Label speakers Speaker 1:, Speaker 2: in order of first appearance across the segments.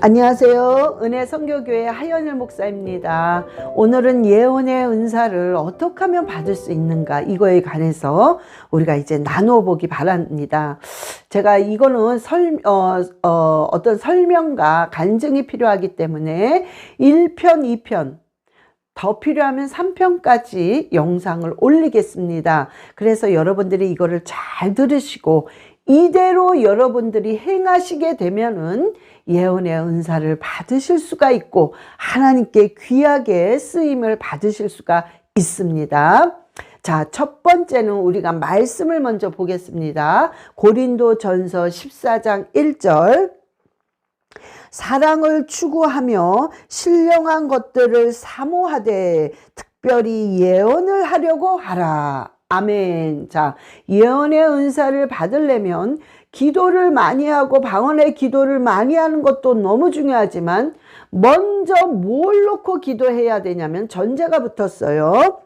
Speaker 1: 안녕하세요. 은혜 성교교회 하연일 목사입니다. 오늘은 예언의 은사를 어떻게 하면 받을 수 있는가 이거에 관해서 우리가 이제 나누어 보기 바랍니다. 제가 이거는 설, 어, 어, 어떤 설명과 간증이 필요하기 때문에 1편, 2편, 더 필요하면 3편까지 영상을 올리겠습니다. 그래서 여러분들이 이거를 잘 들으시고 이대로 여러분들이 행하시게 되면은 예언의 은사를 받으실 수가 있고 하나님께 귀하게 쓰임을 받으실 수가 있습니다. 자, 첫 번째는 우리가 말씀을 먼저 보겠습니다. 고린도 전서 14장 1절. 사랑을 추구하며 신령한 것들을 사모하되 특별히 예언을 하려고 하라. 아멘. 자, 예언의 은사를 받으려면 기도를 많이 하고 방언의 기도를 많이 하는 것도 너무 중요하지만 먼저 뭘 놓고 기도해야 되냐면 전제가 붙었어요.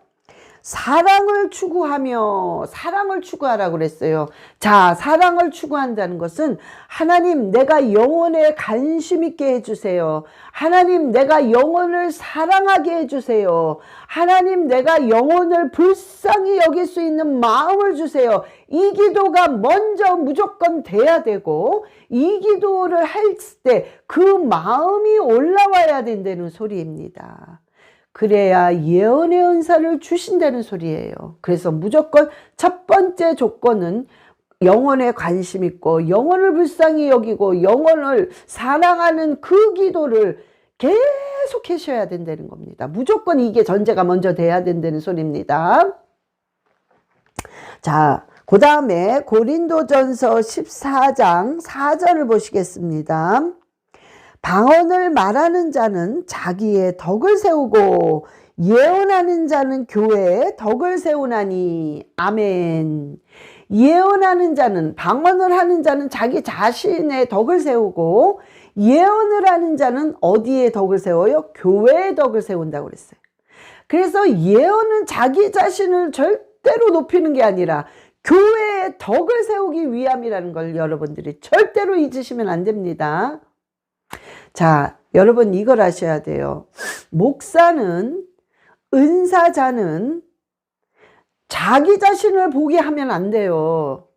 Speaker 1: 사랑을 추구하며 사랑을 추구하라고 그랬어요. 자, 사랑을 추구한다는 것은 하나님 내가 영혼에 관심 있게 해주세요. 하나님 내가 영혼을 사랑하게 해주세요. 하나님 내가 영혼을 불쌍히 여길 수 있는 마음을 주세요. 이 기도가 먼저 무조건 돼야 되고 이 기도를 할 때 그 마음이 올라와야 된다는 소리입니다. 그래야 예언의 은사를 주신다는 소리예요. 그래서 무조건 첫 번째 조건은 영혼에 관심 있고 영혼을 불쌍히 여기고 영혼을 사랑하는 그 기도를 계속 하셔야 된다는 겁니다. 무조건 이게 전제가 먼저 돼야 된다는 소리입니다. 자, 그 다음에 고린도전서 14장 4절을 보시겠습니다. 방언을 말하는 자는 자기의 덕을 세우고 예언하는 자는 교회의 덕을 세우나니 아멘. 예언하는 자는 방언을 하는 자는 자기 자신의 덕을 세우고 예언을 하는 자는 어디에 덕을 세워요? 교회의 덕을 세운다고 그랬어요. 그래서 예언은 자기 자신을 절대로 높이는 게 아니라 교회의 덕을 세우기 위함이라는 걸 여러분들이 절대로 잊으시면 안 됩니다. 자, 여러분 이걸 아셔야 돼요. 목사는, 은사자는 자기 자신을 보게 하면 안 돼요.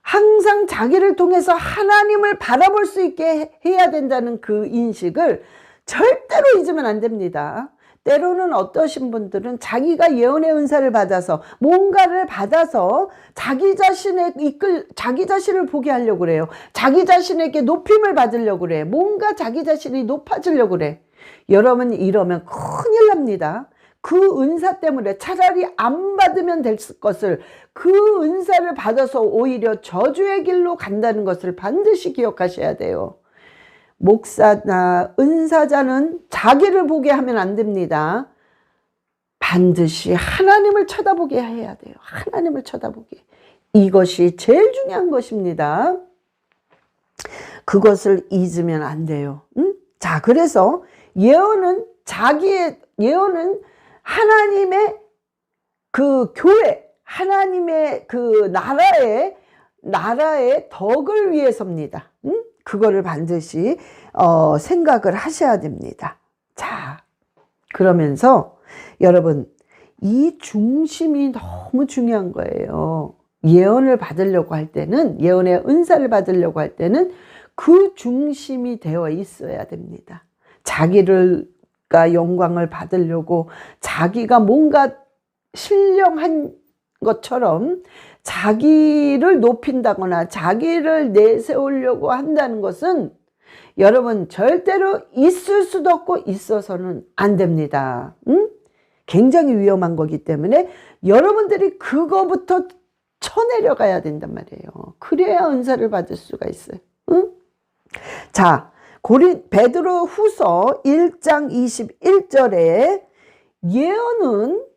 Speaker 1: 항상 자기를 통해서 하나님을 바라볼 수 있게 해야 된다는 그 인식을 절대로 잊으면 안 됩니다. 때로는 어떠신 분들은 자기가 예언의 은사를 받아서 뭔가를 받아서 자기 자신의 이끌 자기 자신을 보게 하려고 그래요. 자기 자신에게 높임을 받으려고 그래. 뭔가 자기 자신이 높아지려고 그래. 여러분 이러면 큰일 납니다. 그 은사 때문에 차라리 안 받으면 될 것을 그 은사를 받아서 오히려 저주의 길로 간다는 것을 반드시 기억하셔야 돼요. 목사 나 은사자는 자기를 보게 하면 안 됩니다. 반드시 하나님을 쳐다보게 해야 돼요. 하나님을 쳐다보게. 이것이 제일 중요한 것입니다. 그것을 잊으면 안 돼요. 응? 자, 그래서 예언은 자기의, 예언은 하나님의 그 교회, 하나님의 그 나라의, 나라의 덕을 위해서입니다. 응? 그거를 반드시 어, 생각을 하셔야 됩니다. 자, 그러면서 여러분 이 중심이 너무 중요한 거예요. 예언을 받으려고 할 때는 예언의 은사를 받으려고 할 때는 그 중심이 되어 있어야 됩니다. 자기를 가 영광을 받으려고 자기가 뭔가 신령한 것처럼 자기를 높인다거나 자기를 내세우려고 한다는 것은 여러분 절대로 있을 수도 없고 있어서는 안 됩니다. 응? 굉장히 위험한 거기 때문에 여러분들이 그거부터 쳐내려가야 된단 말이에요. 그래야 은사를 받을 수가 있어요. 응? 자, 고린 베드로 후서 1장 21절에 예언은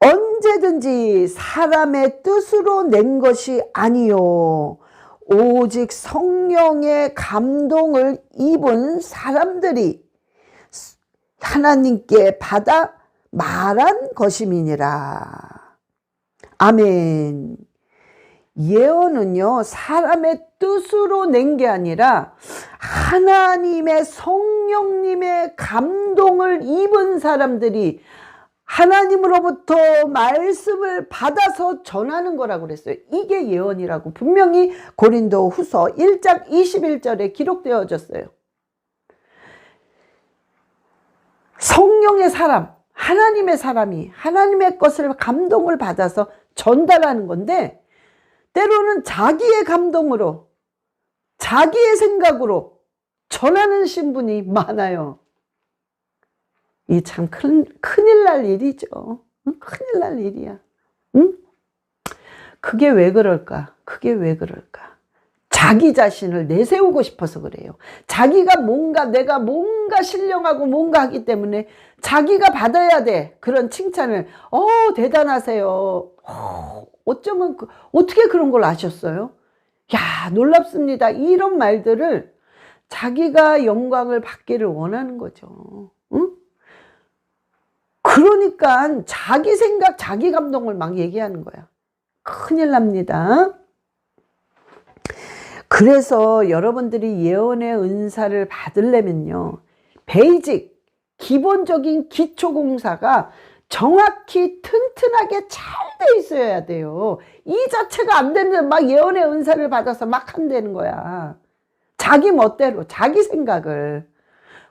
Speaker 1: 언제든지 사람의 뜻으로 낸 것이 아니요. 오직 성령의 감동을 입은 사람들이 하나님께 받아 말한 것임이니라. 아멘. 예언은요, 사람의 뜻으로 낸 게 아니라 하나님의 성령님의 감동을 입은 사람들이 하나님으로부터 말씀을 받아서 전하는 거라고 그랬어요. 이게 예언이라고 분명히 고린도 후서 1장 21절에 기록되어졌어요. 성령의 사람, 하나님의 사람이 하나님의 것을 감동을 받아서 전달하는 건데 때로는 자기의 감동으로 자기의 생각으로 전하는 신분이 많아요. 이 참 큰, 큰일 날 일이죠. 응? 큰일 날 일이야. 응? 그게 왜 그럴까? 그게 왜 그럴까? 자기 자신을 내세우고 싶어서 그래요. 자기가 뭔가, 내가 뭔가 신령하고 뭔가 하기 때문에 자기가 받아야 돼. 그런 칭찬을. 어, 대단하세요. 어, 어쩌면, 그, 어떻게 그런 걸 아셨어요? 야, 놀랍습니다. 이런 말들을 자기가 영광을 받기를 원하는 거죠. 응? 그러니까 자기 생각, 자기 감동을 막 얘기하는 거야. 큰일 납니다. 그래서 여러분들이 예언의 은사를 받으려면요. 베이직, 기본적인 기초공사가 정확히 튼튼하게 잘 돼 있어야 돼요. 이 자체가 안 되는데 막 예언의 은사를 받아서 막 한다는 거야. 자기 멋대로, 자기 생각을.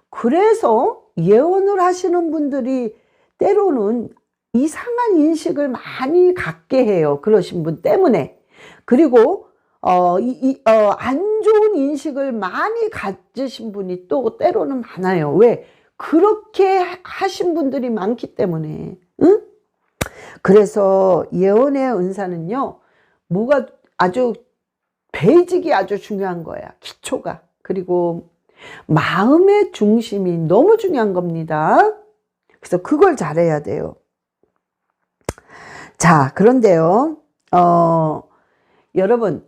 Speaker 1: 그래서 예언을 하시는 분들이 때로는 이상한 인식을 많이 갖게 해요. 그러신 분 때문에. 그리고 어, 이, 이, 어, 안 좋은 인식을 많이 가지신 분이 또 때로는 많아요. 왜? 그렇게 하신 분들이 많기 때문에. 응? 그래서 예언의 은사는요, 뭐가 아주, 베이직이 아주 중요한 거야. 기초가. 그리고 마음의 중심이 너무 중요한 겁니다. 그래서 그걸 잘해야 돼요. 자, 그런데요, 어, 여러분,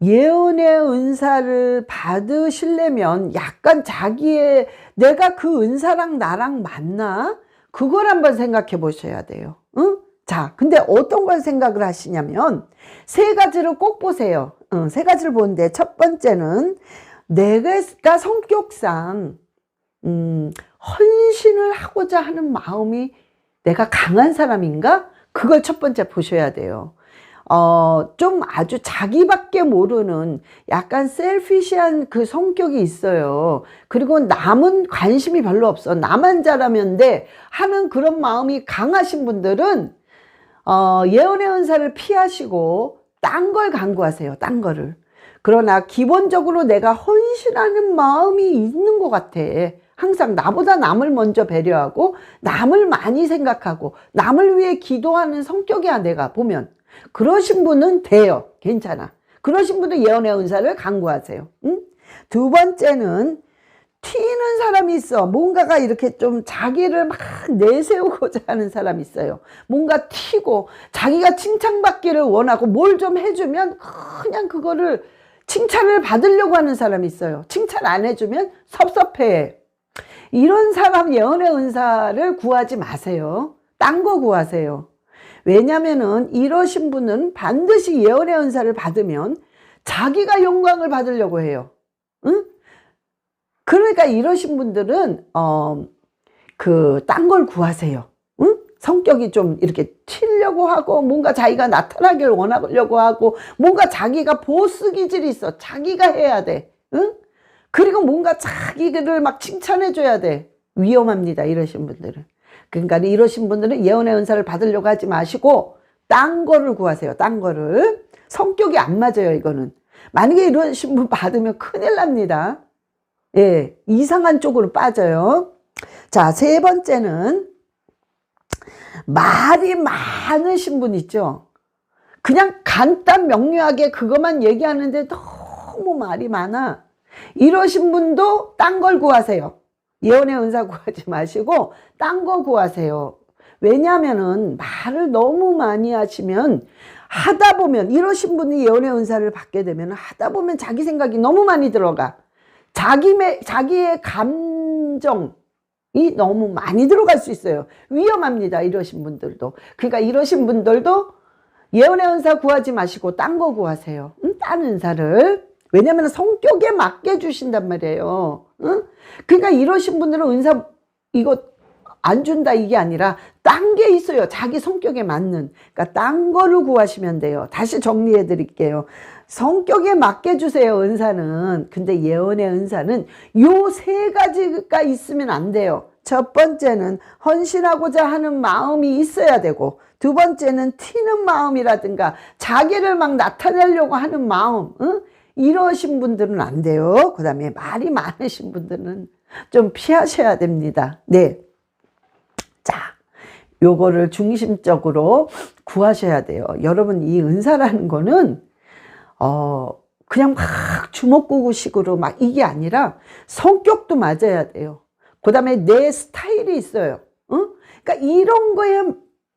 Speaker 1: 예언의 은사를 받으시려면 약간 자기의, 내가 그 은사랑 나랑 맞나? 그걸 한번 생각해 보셔야 돼요. 응? 자, 근데 어떤 걸 생각을 하시냐면, 세 가지를 꼭 보세요. 응, 세 가지를 보는데, 첫 번째는, 내가 성격상, 음, 헌신을 하고자 하는 마음이 내가 강한 사람인가? 그걸 첫 번째 보셔야 돼요. 어, 좀 아주 자기밖에 모르는 약간 셀피시한 그 성격이 있어요. 그리고 남은 관심이 별로 없어. 나만 잘하면 돼. 하는 그런 마음이 강하신 분들은, 어, 예언의 은사를 피하시고, 딴 걸 강구하세요. 딴 거를. 그러나 기본적으로 내가 헌신하는 마음이 있는 것 같아. 항상 나보다 남을 먼저 배려하고 남을 많이 생각하고 남을 위해 기도하는 성격이야 내가 보면. 그러신 분은 돼요. 괜찮아. 그러신 분은 예언의 은사를 강구하세요. 응? 두 번째는 튀는 사람이 있어. 뭔가가 이렇게 좀 자기를 막 내세우고자 하는 사람이 있어요. 뭔가 튀고 자기가 칭찬받기를 원하고 뭘 좀 해주면 그냥 그거를 칭찬을 받으려고 하는 사람이 있어요. 칭찬 안 해주면 섭섭해 이런 사람 예언의 은사를 구하지 마세요. 딴 거 구하세요. 왜냐면은 이러신 분은 반드시 예언의 은사를 받으면 자기가 영광을 받으려고 해요. 응? 그러니까 이러신 분들은 어 그 딴 걸 구하세요. 응? 성격이 좀 이렇게 튀려고 하고 뭔가 자기가 나타나길 원하려고 하고 뭔가 자기가 보스 기질이 있어. 자기가 해야 돼. 응? 그리고 뭔가 자기를 막 칭찬해줘야 돼. 위험합니다. 이러신 분들은. 그러니까 이러신 분들은 예언의 은사를 받으려고 하지 마시고 딴 거를 구하세요. 딴 거를. 성격이 안 맞아요. 이거는. 만약에 이러신 분 받으면 큰일 납니다. 예, 이상한 쪽으로 빠져요. 자, 세 번째는 말이 많으신 분 있죠. 그냥 간단 명료하게 그것만 얘기하는데 너무 말이 많아. 이러신 분도 딴 걸 구하세요. 예언의 은사 구하지 마시고 딴 거 구하세요. 왜냐하면은 말을 너무 많이 하시면 하다 보면 이러신 분이 예언의 은사를 받게 되면 하다 보면 자기 생각이 너무 많이 들어가. 자기 자기의 감정 이 너무 많이 들어갈 수 있어요. 위험합니다. 이러신 분들도. 그러니까 이러신 분들도 예언의 은사 구하지 마시고 딴 거 구하세요. 응? 딴 은사를. 왜냐면 성격에 맞게 주신단 말이에요. 응? 그러니까 이러신 분들은 은사 이거 안 준다 이게 아니라 딴 게 있어요. 자기 성격에 맞는. 그러니까 딴 거를 구하시면 돼요. 다시 정리해 드릴게요. 성격에 맞게 주세요. 은사는. 근데 예언의 은사는 요 세 가지가 있으면 안 돼요. 첫 번째는 헌신하고자 하는 마음이 있어야 되고 두 번째는 튀는 마음이라든가 자기를 막 나타내려고 하는 마음 응? 이러신 분들은 안 돼요. 그 다음에 말이 많으신 분들은 좀 피하셔야 됩니다. 네. 자, 요거를 중심적으로 구하셔야 돼요. 여러분, 이 은사라는 거는, 어, 그냥 막 주먹구구식으로 막 이게 아니라 성격도 맞아야 돼요. 그 다음에 내 스타일이 있어요. 응? 그러니까 이런 거에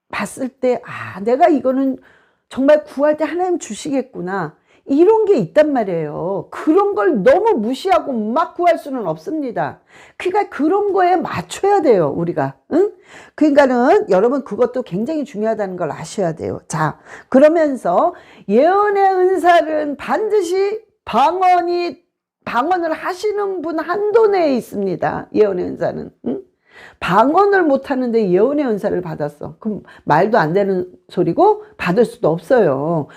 Speaker 1: 봤을 때, 아, 내가 이거는 정말 구할 때 하나님 주시겠구나. 이런 게 있단 말이에요. 그런 걸 너무 무시하고 막 구할 수는 없습니다. 그러니까 그런 거에 맞춰야 돼요, 우리가. 응? 그러니까는 여러분 그것도 굉장히 중요하다는 걸 아셔야 돼요. 자, 그러면서 예언의 은사는 반드시 방언이 방언을 하시는 분 한도 내에 있습니다. 예언의 은사는. 응? 방언을 못 하는데 예언의 은사를 받았어. 그럼 말도 안 되는 소리고 받을 수도 없어요.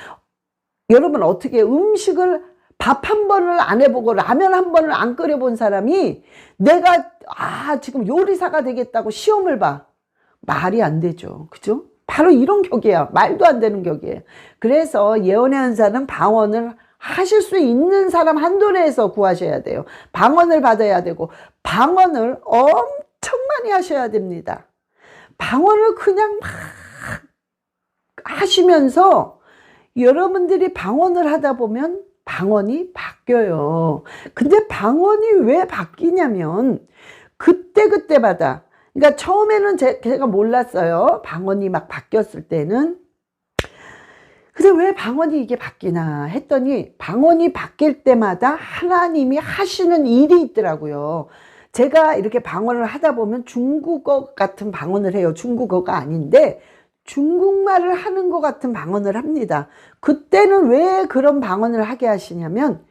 Speaker 1: 여러분 어떻게 음식을 밥 한 번을 안 해보고 라면 한 번을 안 끓여본 사람이 내가 아 지금 요리사가 되겠다고 시험을 봐. 말이 안 되죠. 그죠? 바로 이런 격이야. 말도 안 되는 격이에요. 그래서 예언의 은사는 방언을 하실 수 있는 사람 한도 내에서 구하셔야 돼요. 방언을 받아야 되고 방언을 엄청 많이 하셔야 됩니다. 방언을 그냥 막 하시면서 여러분들이 방언을 하다 보면 방언이 바뀌어요. 근데 방언이 왜 바뀌냐면 그때그때마다 그러니까 처음에는 제, 제가 몰랐어요. 방언이 막 바뀌었을 때는 근데 왜 방언이 이게 바뀌나 했더니 방언이 바뀔 때마다 하나님이 하시는 일이 있더라고요. 제가 이렇게 방언을 하다 보면 중국어 같은 방언을 해요. 중국어가 아닌데 중국말을 하는 것 같은 방언을 합니다. 그때는 왜 그런 방언을 하게 하시냐면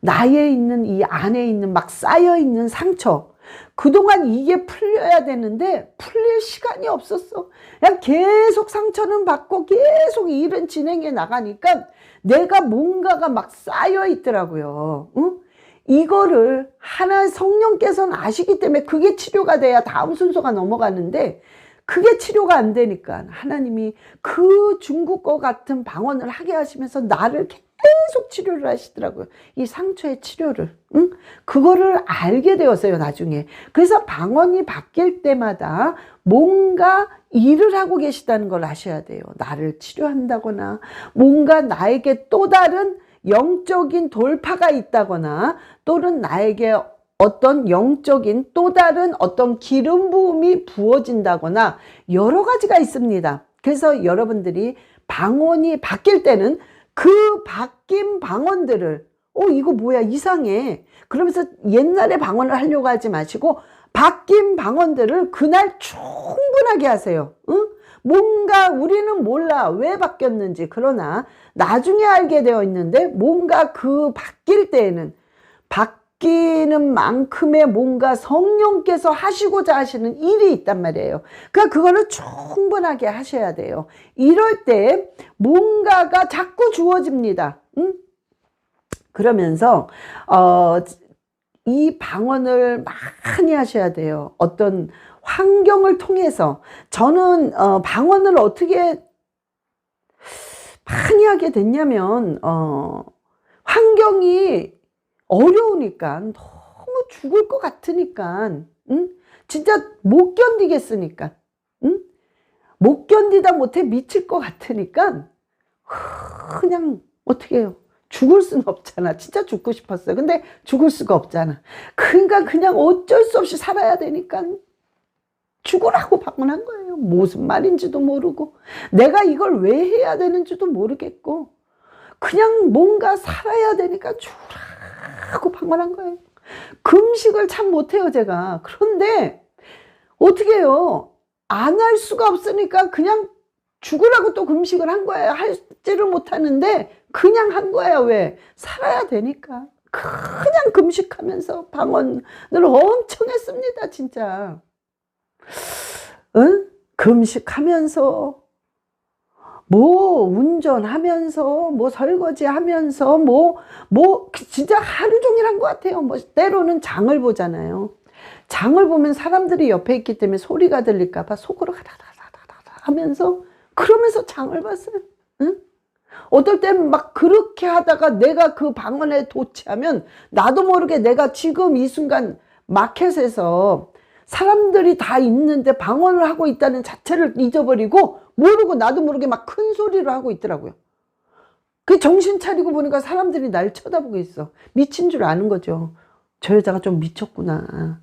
Speaker 1: 나에 있는 이 안에 있는 막 쌓여 있는 상처 그동안 이게 풀려야 되는데 풀릴 시간이 없었어. 그냥 계속 상처는 받고 계속 일은 진행해 나가니까 내가 뭔가가 막 쌓여 있더라고요. 응? 이거를 하나 성령께서는 아시기 때문에 그게 치료가 돼야 다음 순서가 넘어가는데 그게 치료가 안 되니까 하나님이 그 중국어 같은 방언을 하게 하시면서 나를 계속 치료를 하시더라고요. 이 상처의 치료를. 응? 그거를 알게 되었어요, 나중에. 그래서 방언이 바뀔 때마다 뭔가 일을 하고 계시다는 걸 아셔야 돼요. 나를 치료한다거나 뭔가 나에게 또 다른 영적인 돌파가 있다거나 또는 나에게 어떤 영적인 또 다른 어떤 기름 부음이 부어진다거나 여러 가지가 있습니다. 그래서 여러분들이 방언이 바뀔 때는 그 바뀐 방언들을 어 이거 뭐야 이상해 그러면서 옛날에 방언을 하려고 하지 마시고 바뀐 방언들을 그날 충분하게 하세요. 응? 뭔가 우리는 몰라 왜 바뀌었는지 그러나 나중에 알게 되어 있는데 뭔가 그 바뀔 때에는 바 바뀌는 만큼의 뭔가 성령께서 하시고자 하시는 일이 있단 말이에요. 그러니까 그거를 충분하게 하셔야 돼요. 이럴 때 뭔가가 자꾸 주어집니다. 응? 그러면서 어, 이 방언을 많이 하셔야 돼요. 어떤 환경을 통해서 저는 어, 방언을 어떻게 많이 하게 됐냐면 어, 환경이 어려우니까 너무 죽을 것 같으니까 응? 진짜 못 견디겠으니까 응? 못 견디다 못해 미칠 것 같으니까 그냥 어떻게 해요? 죽을 수는 없잖아. 진짜 죽고 싶었어요. 근데 죽을 수가 없잖아. 그러니까 그냥 어쩔 수 없이 살아야 되니까 죽으라고 방문한 거예요. 무슨 말인지도 모르고. 내가 이걸 왜 해야 되는지도 모르겠고. 그냥 뭔가 살아야 되니까 죽으라 하고 방문한 거예요. 금식을 참 못해요, 제가. 그런데 어떻게 해요? 안 할 수가 없으니까 그냥 죽으라고 또 금식을 한 거예요. 할지를 못하는데 그냥 한 거예요. 왜? 살아야 되니까. 그냥 금식하면서 방언을 엄청 했습니다. 진짜. 응? 금식하면서 뭐 운전하면서 뭐 설거지하면서 뭐뭐 진짜 하루 종일 한 것 같아요. 뭐 때로는 장을 보잖아요. 장을 보면 사람들이 옆에 있기 때문에 소리가 들릴까 봐 속으로 가다다다다다 하면서 그러면서 장을 봤어요. 응? 어떨 땐 막 그렇게 하다가 내가 그 방언에 도취하면 나도 모르게 내가 지금 이 순간 마켓에서 사람들이 다 있는데 방언을 하고 있다는 자체를 잊어버리고 모르고 나도 모르게 막 큰 소리로 하고 있더라고요. 그 정신 차리고 보니까 사람들이 날 쳐다보고 있어. 미친 줄 아는 거죠. 저 여자가 좀 미쳤구나.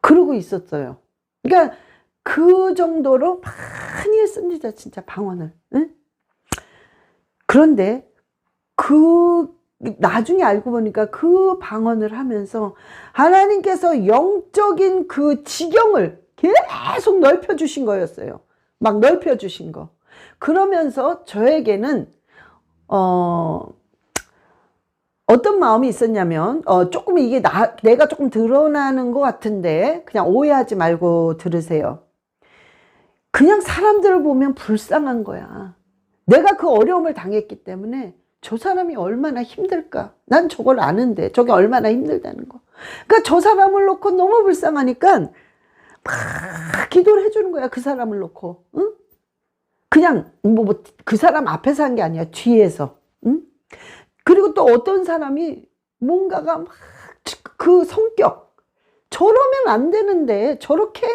Speaker 1: 그러고 있었어요. 그러니까 그 정도로 많이 했습니다. 진짜 방언을. 응? 그런데 그 나중에 알고 보니까 그 방언을 하면서 하나님께서 영적인 그 지경을 계속 넓혀 주신 거였어요. 막 넓혀 주신 거. 그러면서 저에게는 어 어떤 마음이 있었냐면 어 조금 이게 나 내가 조금 드러나는 것 같은데 그냥 오해하지 말고 들으세요. 그냥 사람들을 보면 불쌍한 거야. 내가 그 어려움을 당했기 때문에 저 사람이 얼마나 힘들까? 난 저걸 아는데 저게 얼마나 힘들다는 거. 그러니까 저 사람을 놓고 너무 불쌍하니까 막 기도를 해주는 거야. 그 사람을 놓고. 응? 그냥 뭐 그 사람 앞에서 한 게 아니야. 뒤에서. 응? 그리고 또 어떤 사람이 뭔가가 막 그 성격 저러면 안 되는데 저렇게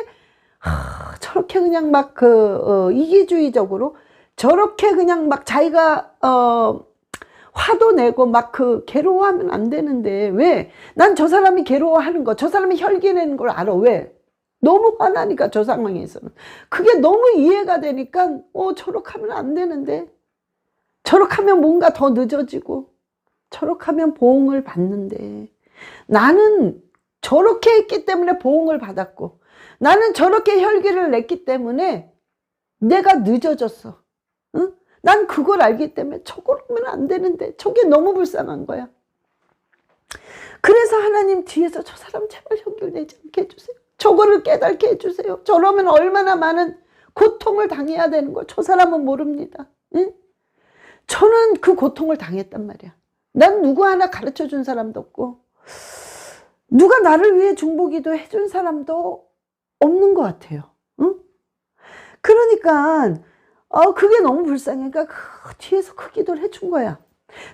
Speaker 1: 하, 저렇게 그냥 막그 어, 이기주의적으로 저렇게 그냥 막 자기가 어 화도 내고 막 그 괴로워하면 안 되는데 왜? 난 저 사람이 괴로워하는 거, 저 사람이 혈기 내는 걸 알아. 왜? 너무 화나니까 저 상황에서는. 그게 너무 이해가 되니까 어 저렇게 하면 안 되는데 저렇게 하면 뭔가 더 늦어지고 저렇게 하면 보응을 받는데 나는 저렇게 했기 때문에 보응을 받았고 나는 저렇게 혈기를 냈기 때문에 내가 늦어졌어. 응? 난 그걸 알기 때문에 저걸 하면 안 되는데 저게 너무 불쌍한 거야. 그래서 하나님 뒤에서 저 사람 제발 혈기를 내지 않게 해주세요. 저거를 깨닫게 해주세요. 저러면 얼마나 많은 고통을 당해야 되는 걸 저 사람은 모릅니다. 응? 저는 그 고통을 당했단 말이야. 난 누구 하나 가르쳐 준 사람도 없고 누가 나를 위해 중보기도 해준 사람도 없는 것 같아요. 응? 그러니까 어 그게 너무 불쌍해. 그러니까 그 뒤에서 그 기도를 해준 거야.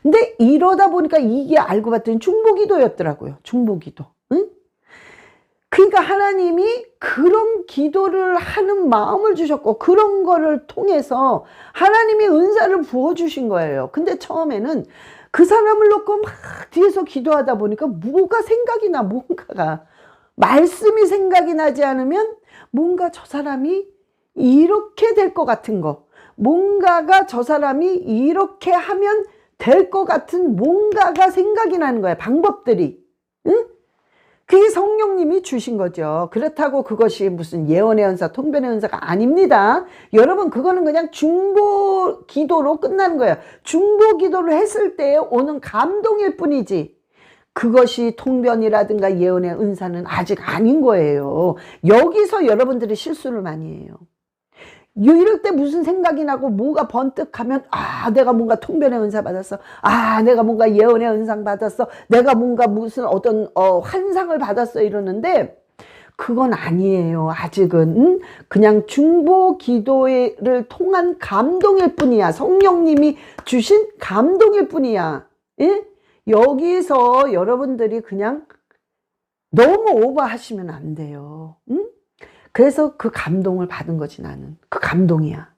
Speaker 1: 근데 이러다 보니까 이게 알고 봤더니 중보기도였더라고요. 중보기도. 응? 그러니까 하나님이 그런 기도를 하는 마음을 주셨고 그런 거를 통해서 하나님이 은사를 부어 주신 거예요. 근데 처음에는 그 사람을 놓고 막 뒤에서 기도하다 보니까 뭐가 생각이 나 뭔가가 말씀이 생각이 나지 않으면 뭔가 저 사람이 이렇게 될 것 같은 거 뭔가가 저 사람이 이렇게 하면 될 것 같은 뭔가가 생각이 나는 거야 방법들이 응? 그게 성령님이 주신 거죠. 그렇다고 그것이 무슨 예언의 은사, 통변의 은사가 아닙니다. 여러분, 그거는 그냥 중보 기도로 끝나는 거예요. 중보 기도를 했을 때 오는 감동일 뿐이지. 그것이 통변이라든가 예언의 은사는 아직 아닌 거예요. 여기서 여러분들이 실수를 많이 해요. 이럴 때 무슨 생각이 나고 뭐가 번뜩하면 아 내가 뭔가 통변의 은사 받았어. 아 내가 뭔가 예언의 은상 받았어. 내가 뭔가 무슨 어떤 어, 환상을 받았어 이러는데 그건 아니에요 아직은. 그냥 중보 기도를 통한 감동일 뿐이야. 성령님이 주신 감동일 뿐이야. 예? 여기서 여러분들이 그냥 너무 오버하시면 안 돼요. 응? 그래서 그 감동을 받은 거지 나는. 그 감동이야.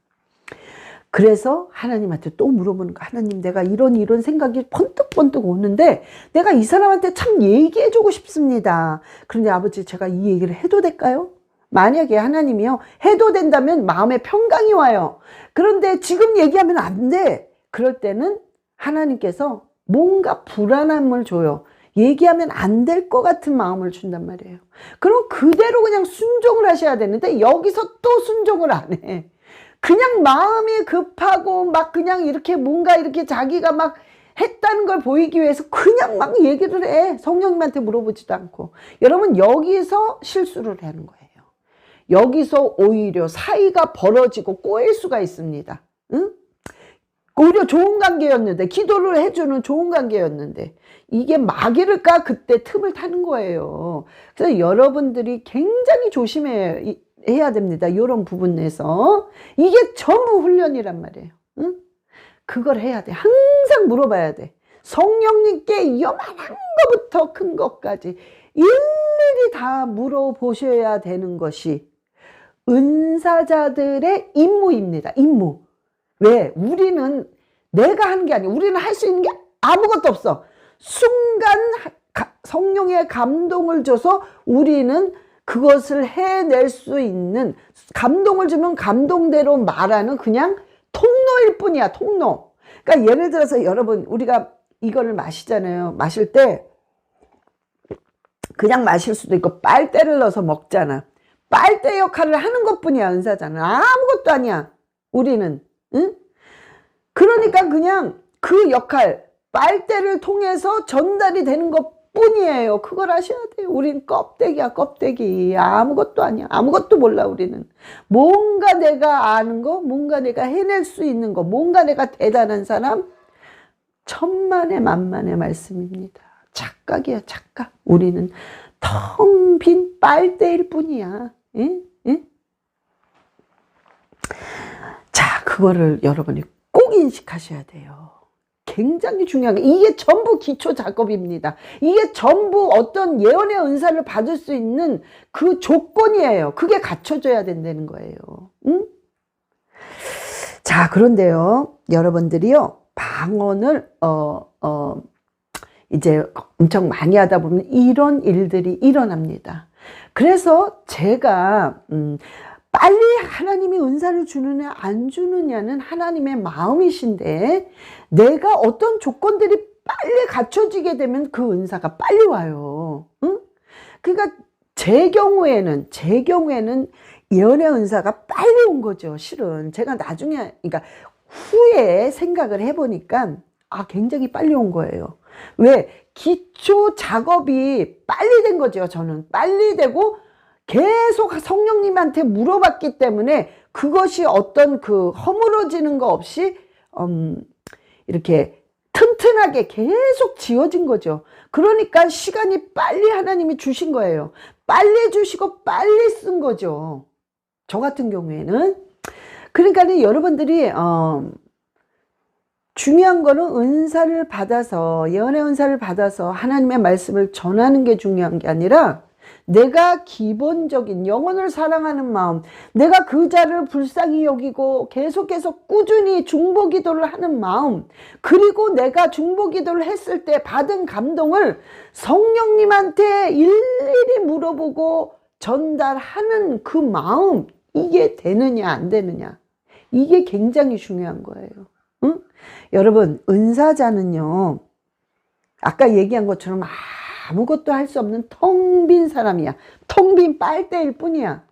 Speaker 1: 그래서 하나님한테 또 물어보는 거 하나님 내가 이런 이런 생각이 번뜩번뜩 오는데 내가 이 사람한테 참 얘기해 주고 싶습니다. 그런데 아버지 제가 이 얘기를 해도 될까요? 만약에 하나님이요 해도 된다면 마음에 평강이 와요. 그런데 지금 얘기하면 안 돼. 그럴 때는 하나님께서 뭔가 불안함을 줘요. 얘기하면 안 될 것 같은 마음을 준단 말이에요. 그럼 그대로 그냥 순종을 하셔야 되는데 여기서 또 순종을 안 해. 그냥 마음이 급하고 막 그냥 이렇게 뭔가 이렇게 자기가 막 했다는 걸 보이기 위해서 그냥 막 얘기를 해. 성령님한테 물어보지도 않고. 여러분, 여기서 실수를 하는 거예요. 여기서 오히려 사이가 벌어지고 꼬일 수가 있습니다. 응? 오히려 좋은 관계였는데, 기도를 해주는 좋은 관계였는데, 이게 마귀를까 그때 틈을 타는 거예요. 그래서 여러분들이 굉장히 조심해야 해야 됩니다. 이런 부분에서. 이게 전부 훈련이란 말이에요. 응? 그걸 해야 돼. 항상 물어봐야 돼. 성령님께 요만한 것부터 큰 것까지 일일이 다 물어보셔야 되는 것이 은사자들의 임무입니다. 임무. 왜? 우리는 내가 하는 게 아니야. 우리는 할 수 있는 게 아무것도 없어. 순간 가- 성령의 감동을 줘서 우리는 그것을 해낼 수 있는 감동을 주면 감동대로 말하는 그냥 통로일 뿐이야, 통로. 그러니까 예를 들어서 여러분, 우리가 이거를 마시잖아요. 마실 때 그냥 마실 수도 있고 빨대를 넣어서 먹잖아. 빨대 역할을 하는 것 뿐이야, 은사자는. 아무것도 아니야. 우리는. 응? 그러니까 그냥 그 역할, 빨대를 통해서 전달이 되는 것 뿐이에요. 그걸 아셔야 돼요. 우린 껍데기야, 껍데기. 아무것도 아니야. 아무것도 몰라, 우리는. 뭔가 내가 아는 거, 뭔가 내가 해낼 수 있는 거, 뭔가 내가 대단한 사람, 천만의 만만의 말씀입니다. 착각이야, 착각. 우리는 텅 빈 빨대일 뿐이야. 예? 예? 자, 그거를 여러분이 꼭 인식하셔야 돼요. 굉장히 중요한 게 이게 전부 기초 작업입니다. 이게 전부 어떤 예언의 은사를 받을 수 있는 그 조건이에요. 그게 갖춰져야 된다는 거예요. 응? 자, 그런데요, 여러분들이요, 방언을, 어, 어, 이제 엄청 많이 하다 보면 이런 일들이 일어납니다. 그래서 제가, 음, 빨리 하나님이 은사를 주느냐, 안 주느냐는 하나님의 마음이신데, 내가 어떤 조건들이 빨리 갖춰지게 되면 그 은사가 빨리 와요. 응? 그러니까 제 경우에는, 제 경우에는 예언의 은사가 빨리 온 거죠, 실은. 제가 나중에, 그러니까 후에 생각을 해보니까, 아, 굉장히 빨리 온 거예요. 왜? 기초 작업이 빨리 된 거죠, 저는. 빨리 되고, 계속 성령님한테 물어봤기 때문에 그것이 어떤 그 허물어지는 거 없이, 음, 이렇게 튼튼하게 계속 지어진 거죠. 그러니까 시간이 빨리 하나님이 주신 거예요. 빨리 주시고 빨리 쓴 거죠. 저 같은 경우에는. 그러니까 여러분들이, 어, 중요한 거는 은사를 받아서, 예언의 은사를 받아서 하나님의 말씀을 전하는 게 중요한 게 아니라 내가 기본적인 영혼을 사랑하는 마음, 내가 그 자를 불쌍히 여기고 계속 계속 꾸준히 중보 기도를 하는 마음, 그리고 내가 중보 기도를 했을 때 받은 감동을 성령님한테 일일이 물어보고 전달하는 그 마음, 이게 되느냐, 안 되느냐. 이게 굉장히 중요한 거예요. 응? 여러분, 은사자는요, 아까 얘기한 것처럼 아무것도 할 수 없는 텅 빈 사람이야. 텅 빈 빨대일 뿐이야.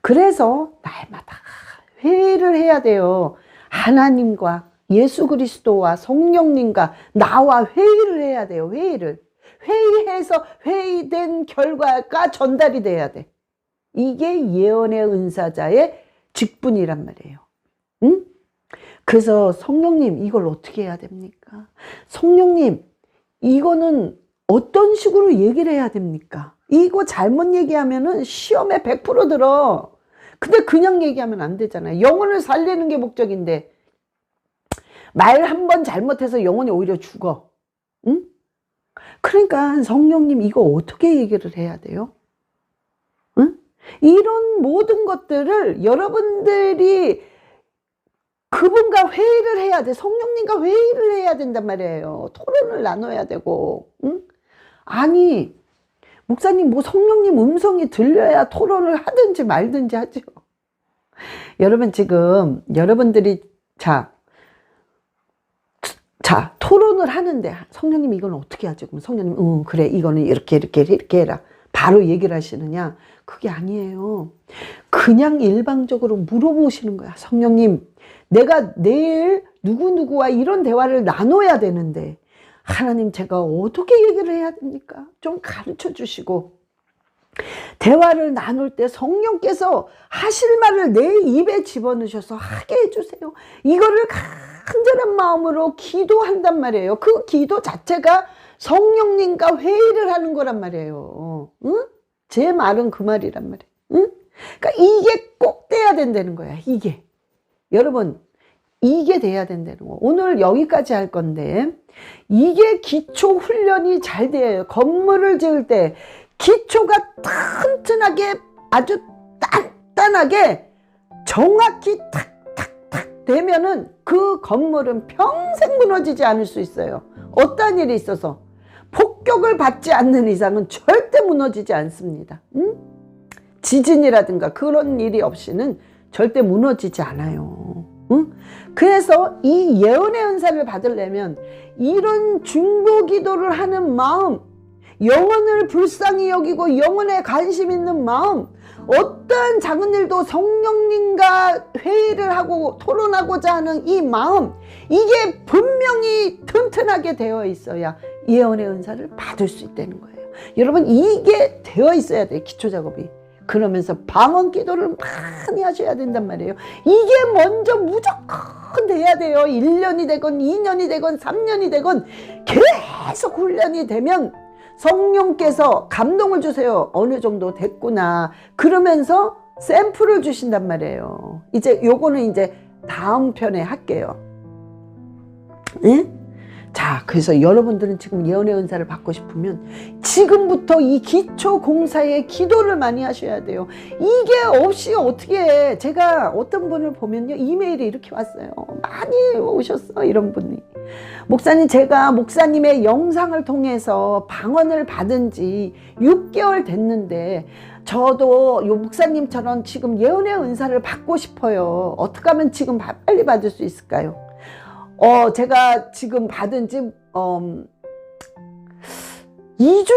Speaker 1: 그래서 날마다 회의를 해야 돼요. 하나님과 예수 그리스도와 성령님과 나와 회의를 해야 돼요. 회의를. 회의해서 회의된 결과가 전달이 돼야 돼. 이게 예언의 은사자의 직분이란 말이에요. 응? 그래서 성령님 이걸 어떻게 해야 됩니까? 성령님 이거는 어떤 식으로 얘기를 해야 됩니까? 이거 잘못 얘기하면은 시험에 100% 들어. 근데 그냥 얘기하면 안 되잖아요. 영혼을 살리는 게 목적인데 말 한 번 잘못해서 영혼이 오히려 죽어. 응? 그러니까 성령님 이거 어떻게 얘기를 해야 돼요? 응? 이런 모든 것들을 여러분들이 그분과 회의를 해야 돼. 성령님과 회의를 해야 된단 말이에요. 토론을 나눠야 되고. 응? 아니, 목사님, 뭐 성령님 음성이 들려야 토론을 하든지 말든지 하죠. 여러분, 지금, 여러분들이, 자, 자, 토론을 하는데, 성령님 이건 어떻게 하죠? 그럼 성령님, 응, 그래, 이거는 이렇게, 이렇게, 이렇게 해라. 바로 얘기를 하시느냐? 그게 아니에요. 그냥 일방적으로 물어보시는 거야. 성령님, 내가 내일 누구누구와 이런 대화를 나눠야 되는데, 하나님 제가 어떻게 얘기를 해야 됩니까? 좀 가르쳐 주시고, 대화를 나눌 때 성령께서 하실 말을 내 입에 집어넣으셔서 하게 해주세요. 이거를 간절한 마음으로 기도한단 말이에요. 그 기도 자체가 성령님과 회의를 하는 거란 말이에요. 응? 제 말은 그 말이란 말이에요. 응? 그러니까 이게 꼭 돼야 된다는 거야. 이게. 여러분, 이게 돼야 된다는 거. 오늘 여기까지 할 건데, 이게 기초 훈련이 잘 돼요. 건물을 지을 때 기초가 튼튼하게 아주 단단하게 정확히 탁탁탁 되면은 그 건물은 평생 무너지지 않을 수 있어요. 어떤 일이 있어서 폭격을 받지 않는 이상은 절대 무너지지 않습니다. 응? 지진이라든가 그런 일이 없이는 절대 무너지지 않아요. 응? 그래서 이 예언의 은사를 받으려면 이런 중보 기도를 하는 마음, 영혼을 불쌍히 여기고 영혼에 관심 있는 마음, 어떠한 작은 일도 성령님과 회의를 하고 토론하고자 하는 이 마음, 이게 분명히 튼튼하게 되어 있어야 예언의 은사를 받을 수 있다는 거예요. 여러분, 이게 되어 있어야 돼요, 기초 작업이. 그러면서 방언 기도를 많이 하셔야 된단 말이에요. 이게 먼저 무조건 돼야 돼요. 1년이 되건 2년이 되건 3년이 되건 계속 훈련이 되면 성령께서 감동을 주세요. 어느 정도 됐구나. 그러면서 샘플을 주신단 말이에요. 이제 요거는 이제 다음 편에 할게요. 예? 자, 그래서 여러분들은 지금 예언의 은사를 받고 싶으면 지금부터 이 기초 공사에 기도를 많이 하셔야 돼요. 이게 없이 어떻게 해. 제가 어떤 분을 보면요. 이메일이 이렇게 왔어요. 많이 오셨어. 이런 분이. 목사님, 제가 목사님의 영상을 통해서 방언을 받은 지 6개월 됐는데 저도 요 목사님처럼 지금 예언의 은사를 받고 싶어요. 어떻게 하면 지금 바- 빨리 받을 수 있을까요? 어, 제가 지금 받은 지, 어, 2주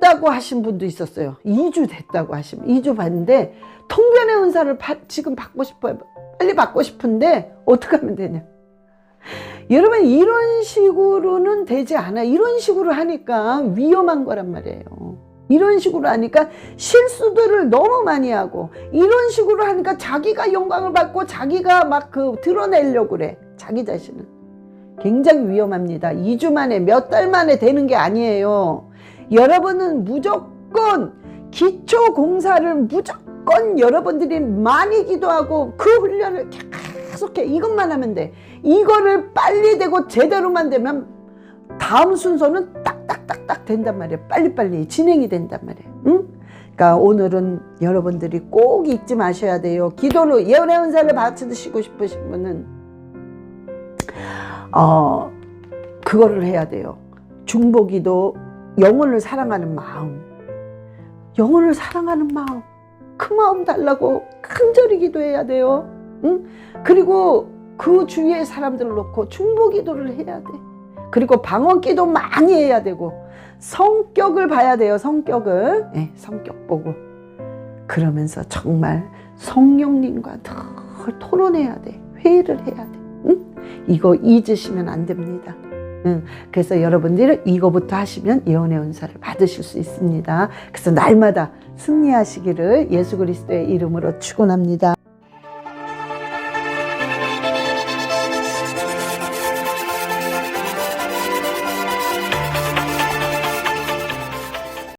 Speaker 1: 됐다고 하신 분도 있었어요. 2주 됐다고 하시면. 2주 받는데, 통변의 은사를 받- 지금 받고 싶어요. 빨리 받고 싶은데, 어떻게 하면 되냐. 여러분, 이런 식으로는 되지 않아. 이런 식으로 하니까 위험한 거란 말이에요. 이런 식으로 하니까 실수들을 너무 많이 하고, 이런 식으로 하니까 자기가 영광을 받고 자기가 막 그 드러내려고 그래. 자기 자신을. 굉장히 위험합니다. 2주 만에 몇 달 만에 되는 게 아니에요. 여러분은 무조건 기초 공사를 무조건 여러분들이 많이 기도하고 그 훈련을 계속해. 이것만 하면 돼. 이거를 빨리 되고 제대로만 되면 다음 순서는 딱딱딱딱 된단 말이에요. 빨리빨리 진행이 된단 말이에요. 응? 그러니까 오늘은 여러분들이 꼭 잊지 마셔야 돼요. 기도로 예언의 은사를 받으시고 싶으신 분은 어, 그거를 해야 돼요. 중보기도 영혼을 사랑하는 마음. 영혼을 사랑하는 마음. 그 마음 달라고 간절히 기도해야 돼요. 응? 그리고 그 주위의 사람들을 놓고 중보 기도를 해야 돼. 그리고 방언 기도 많이 해야 되고 성격을 봐야 돼요. 성격을. 네, 성격 보고. 그러면서 정말 성령님과 늘 토론해야 돼. 회의를 해야 돼. 응? 이거 잊으시면 안 됩니다. 응. 그래서 여러분들은 이거부터 하시면 예언의 은사를 받으실 수 있습니다. 그래서 날마다 승리하시기를 예수 그리스도의 이름으로 축원합니다.